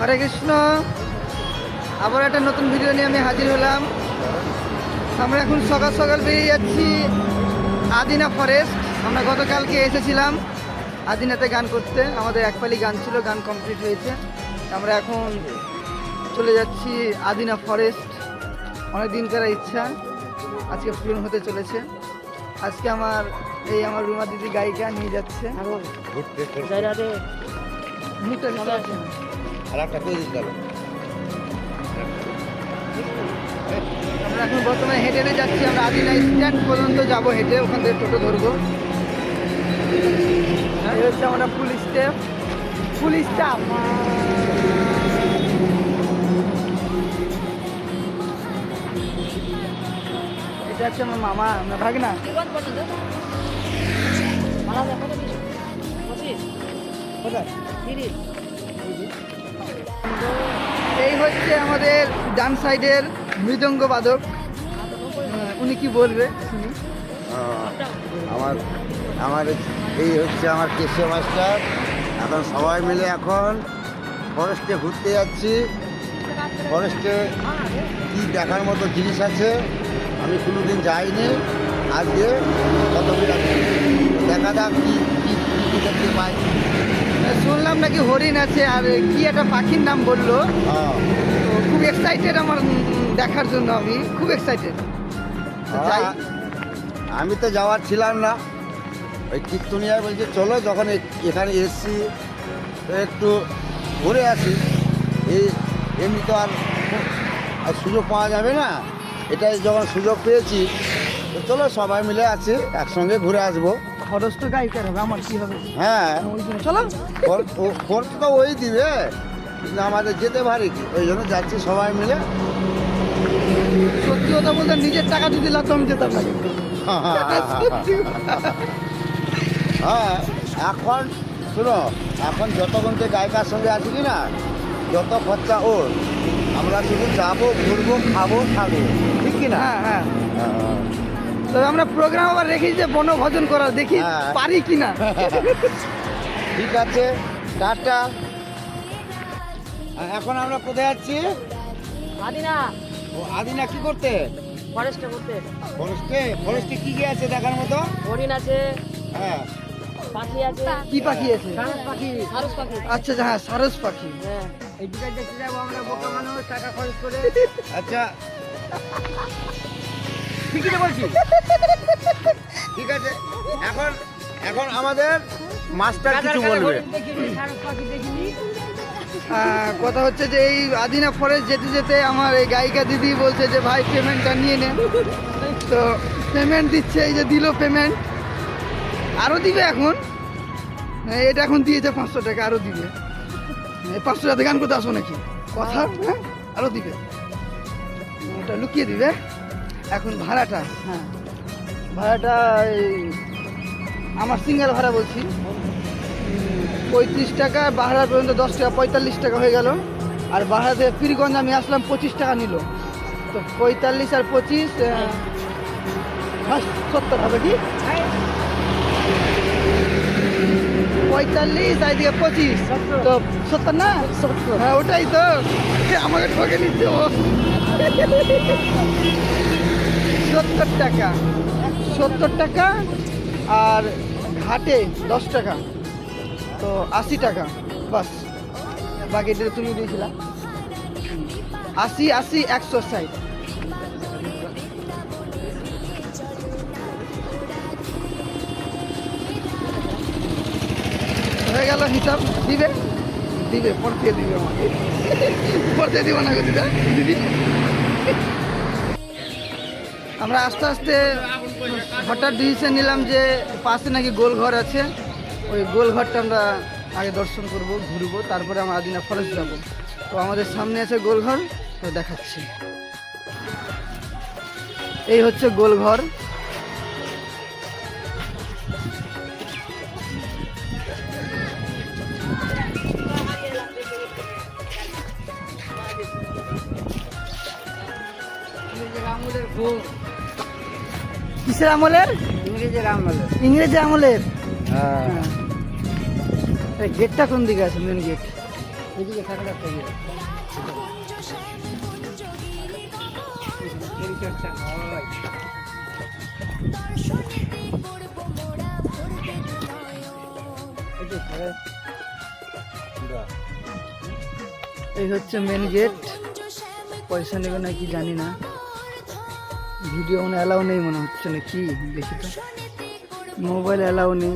হরে কৃষ্ণ। আবার একটা নতুন ভিডিও নিয়ে আমি হাজির হলাম। আমরা এখন সকাল সকাল বেরিয়ে যাচ্ছি আদিনা ফরেস্ট আমরা গতকালকে এসেছিলাম আদিনাতে গান করতে। আমাদের একপালি গান ছিল গান কমপ্লিট হয়েছে। আমরা এখন চলে যাচ্ছি আদিনা ফরেস্ট অনেক দিনকার ইচ্ছা আজকে পূরণ হতে চলেছে। আজকে আমার এই আমার রুমা দিদি গায়িকা নিয়ে যাচ্ছে। মুখটা একটা করে দিতে হবে। আমরা এখন বর্তমানে হেঁটে হেঁটে যাচ্ছি আমরা আদিনা স্ট্যান্ড পর্যন্ত যাব হেঁটে ওখান থেকে টোটো ধরবো। এই হচ্ছে আমরা ফুল স্টেপ ফুল স্টাফ এটা হচ্ছে আমার মামা আমরা ভাগনা। কোথায়? হচ্ছে আমাদের ডান সাইডের মৃদঙ্গ বাদক উনি কি বলবে? শুনি। আমার আমার এই হচ্ছে আমার কেশব মাস্টার। এখন সবাই মিলে এখন ফরেস্টে ঘুরতে যাচ্ছি। ফরেস্টে কি দেখার মতো জিনিস আছে আমি কোনো দিন যাইনি আজকে কত দেখা যাক কি কি দেখতে পাই। শুনলাম নাকি হরিণ আছে আর কি একটা পাখির নাম বলল? হ্যাঁ। খুব এক্সাইটেড আমার দেখার জন্য আমি খুব এক্সাইটেড আমি তো যাওয়ার ছিলাম না। ওই কীর্তনিয়ায় বলছে চলো যখন এখানে এসছি একটু ঘুরে আসি। এই এমনি তো আর আর সুযোগ পাওয়া যাবে না। এটাই যখন সুযোগ পেয়েছি তো চলো সবাই মিলে আছি একসঙ্গে ঘুরে আসব। খরচ তো গায়িকার হবে আমার কি হবে? হ্যাঁ। চলো। খরচ তো ওই দিবে। কিন্তু আমাদের যেতে পারি কি ওই জন্য যাচ্ছি সবাই মিলে সত্যি কথা বলতে নিজের টাকা যদি লাগতো আমি যেতাম না। হ্যাঁ এখন শোনো এখন যতক্ষণ থেকে গায়িকার সঙ্গে আছি কি না যত খরচা ওর আমরা শুধু যাব ঘুরবো খাব থাকব ঠিক কি না হ্যাঁ হ্যাঁ হ্যাঁ। তবে আমরা প্রোগ্রাম আবার রেখেছি যে বনভোজন করার দেখি হ্যাঁ। পারি কিনা ঠিক আছে টাটা এখন আমরা কোথায় যাচ্ছি আদিনা। ও আদিনা কি করতে? ফরেস্টে করতে ফরেস্টে? ফরেস্টে কি কি আছে দেখার মতো? হরিণ আছে হ্যাঁ। পাখি আছে। কি পাখি আছে? সারস পাখি। সারস পাখি। আচ্ছা হ্যাঁ সারস পাখি। হ্যাঁ। এই দুটা দেখতে যাব আমরা বোকা মানুষ টাকা খরচ করে? আচ্ছা। ঠিকই তো বলছি। ঠিক আছে। এখন এখন আমাদের মাস্টার কিছু বলবে। দেখিনি সারস পাখি দেখিনি। কথা হচ্ছে যে এই আদিনা ফরেস্ট যেতে যেতে আমার এই গায়িকা দিদি বলছে যে ভাই পেমেন্টটা নিয়ে নেন তো পেমেন্ট দিচ্ছে এই যে দিল পেমেন্ট আরও দিবে এখন? হ্যাঁ, এটা এখন দিয়েছে পাঁচশো টাকা আরও দিবে। এই পাঁচশো টাকা গান করতে আসো নাকি? কথা হ্যাঁ। আরও দিবে। ওটা লুকিয়ে দিবে। এখন ভাড়াটা হ্যাঁ। ভাড়াটা এই আমার সিঙ্গেল ভাড়া বলছি। পঁয়ত্রিশ টাকা বাহারা পর্যন্ত দশ টাকা পঁয়তাল্লিশ টাকা হয়ে গেল। আর বাহারা থেকে পীরগঞ্জ আমি আসলাম পঁচিশ টাকা নিল। তো পঁয়তাল্লিশ আর পঁচিশ সত্তর হবে কি? পঁয়তাল্লিশ আর এদিকে পঁচিশ। তো সত্তর না? সত্তর। হ্যাঁ ওটাই তো। আমাকে ঠকে নিচ্ছে ও? সত্তর টাকা। সত্তর টাকা আর ঘাটে দশ টাকা। তো আশি টাকা, বাস। বাকিটা তুমি দিয়েছিলা। আশি আশি, একশো ষাট। হয়ে গেল হিসাব। দিবে? দিবে পড়তে দিবে আমাকে। পড়তে দিব না দিদা দিদি। আমরা আস্তে আস্তে হঠাৎ ডিসিশন নিলাম যে পাশে নাকি গোলঘর আছে। ওই গোলঘরটা আমরা আগে দর্শন করব ঘুরবো তারপরে আমরা আদিনা ফরেস্ট যাব। তো আমাদের সামনে আছে গোলঘর তো দেখাচ্ছি। এই হচ্ছে গোলঘর। কিসের আমলের? ইংরেজের আমলে ইংরেজি আমলের। হ্যাঁ। গেটটা কোন দিকে আছে মেন গেট এদিকে থাকলে একটা ইয়ে। এই হচ্ছে মেন গেট পয়সা নেবে নাকি জানি না। ভিডিও মানে অ্যালাউ নেই মনে হচ্ছে না কি দেখি তো। মোবাইল অ্যালাউ নেই